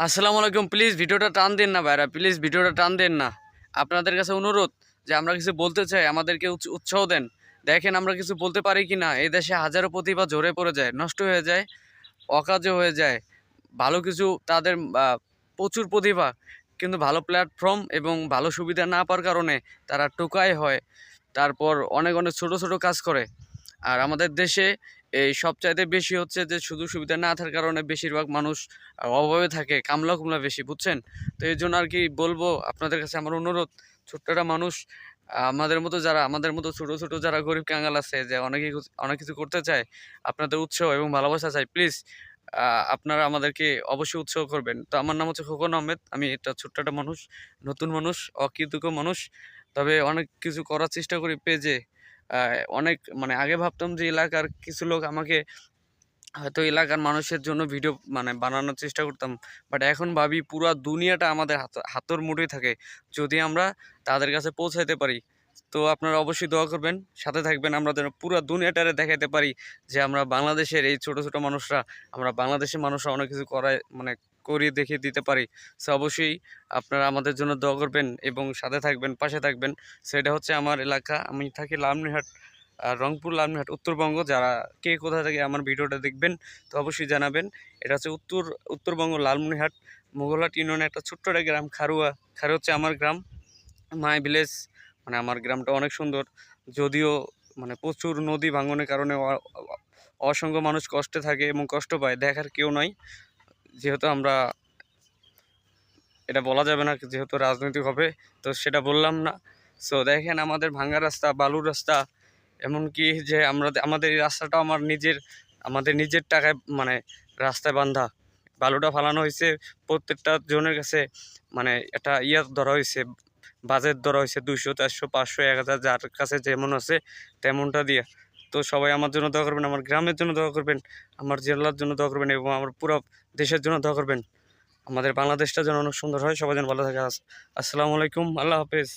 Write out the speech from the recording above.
আসসালামু আলাইকুম প্লিজ ভিডিওটা টান দেন না ভাইরা প্লিজ ভিডিওটা টান দেন না। আপনাদের কাছে অনুরোধ যে আমরা কিছু বলতে চাই, আমাদেরকে উৎস- উৎসাহ দেন। দেখেন আমরা কিছু বলতে পারি কি না এই দেশে হাজারো প্রতিভা ঝরে পড়ে যায়, নষ্ট হয়ে যায় অকাজে হয়ে যায়। ভালো কিছু তাদের প্রচুর প্রতিভা, কিন্তু ভালো প্ল্যাটফর্ম এবং ভালো সুবিধা না পাওয়ার কারণে তারা টোকায় হয়। তারপর অনেক অনেক ছোট ছোট কাজ করে। আর আমাদের দেশে এই সবচাইতে বেশি হচ্ছে যে শুধু সুবিধা না থাকার কারণে বেশিরভাগ মানুষ অভাবে থাকে, কামলা কুমলা বেশি, বুঝছেন? তো এই জন্য আর কি বলব আপনাদের কাছে আমার অনুরোধ ছোট্টটা মানুষ আমাদের মতো যারা, আমাদের মতো ছোট ছোট যারা গরিব কাঙ্গাল আছে, যে অনেকে অনেক কিছু করতে চায়, আপনাদের উৎসাহ এবং ভালোবাসা চাই, প্লিজ আপনারা আমাদেরকে অবশ্যই উৎসাহ করবেন। তো আমার নাম হচ্ছে খোকন আহমেদ, আমি একটা ছোট্ট একটা মানুষ, নতুন মানুষ, অকৃতজ্ঞ মানুষ, তবে অনেক কিছু করার চেষ্টা করি, পেজে অনেক মানে আগে ভাবতাম যে এলাকার কিছু লোক আমাকে হয়তো এলাকার মানুষের জন্য ভিডিও মানে বানানোর চেষ্টা করতাম। বাট এখন ভাবি পুরা দুনিয়াটা আমাদের হাত, হাতর মুঠোয় থাকে। যদি আমরা তাদের কাছে পৌঁছাইতে পারি, তো আপনারা অবশ্যই দোয়া করবেন। সাথে থাকবেন, আমরা যেন পুরো দুনিয়াটারে দেখাতে পারি যে আমরা বাংলাদেশের এই ছোট ছোট মানুষরা, আমরা বাংলাদেশের মানুষরা অনেক কিছু করায় মানে করিয়ে দেখিয়ে দিতে পারি। সো অবশ্যই আপনারা আমাদের জন্য দোয়া করবেন এবং সাথে থাকবেন, পাশে থাকবেন। সেটা হচ্ছে আমার এলাকা। আমি থাকি আর রংপুর লালমিহাট উত্তরবঙ্গ। যারা কে কোথা থেকে আমার ভিডিওটা দেখবেন, তো অবশ্যই জানাবেন। এটা হচ্ছে উত্তর, উত্তরবঙ্গ লালমনিহাট মোগলহাট ইউনিয়নের একটা ছোট্ট একটা গ্রাম, খারুয়া। খারু হচ্ছে আমার গ্রাম, মাই ভিলেজ। মানে আমার গ্রামটা অনেক সুন্দর। যদিও মানে প্রচুর নদী ভাঙনের কারণে অসংখ্য মানুষ কষ্টে থাকে এবং কষ্ট পায়, দেখার কেউ নয় যেহেতু আমরা এটা বলা যাবে না যেহেতু রাজনৈতিক হবে, তো সেটা বললাম না। সো দেখেন আমাদের ভাঙ্গা রাস্তা, বালুর রাস্তা, এমনকি যে আমরা, আমাদের এই রাস্তাটা আমার নিজের, আমাদের নিজের টাকায় মানে রাস্তায় বান্ধা বালুটা ফালানো হয়েছে, প্রত্যেকটা জনের কাছে মানে একটা ইয়ার ধরা হয়েছে, বাজেট ধরা হয়েছে দুশো চারশো, পাঁচশো, এক হাজার, যার কাছে যেমন আছে তেমনটা দিয়ে। তো সবাই আমার জন্য দোয়া করবেন, আমার গ্রামের জন্য দোয়া করবেন, আমার জেলার জন্য দোয়া করবেন এবং আমার পুরো দেশের জন্য দোয়া করবেন। আমাদের বাংলাদেশটা যেন অনেক সুন্দর হয়, সবাই যেন ভালো থাকে। আস- আসসালামু আলাইকুম, আল্লাহ হাফেজ।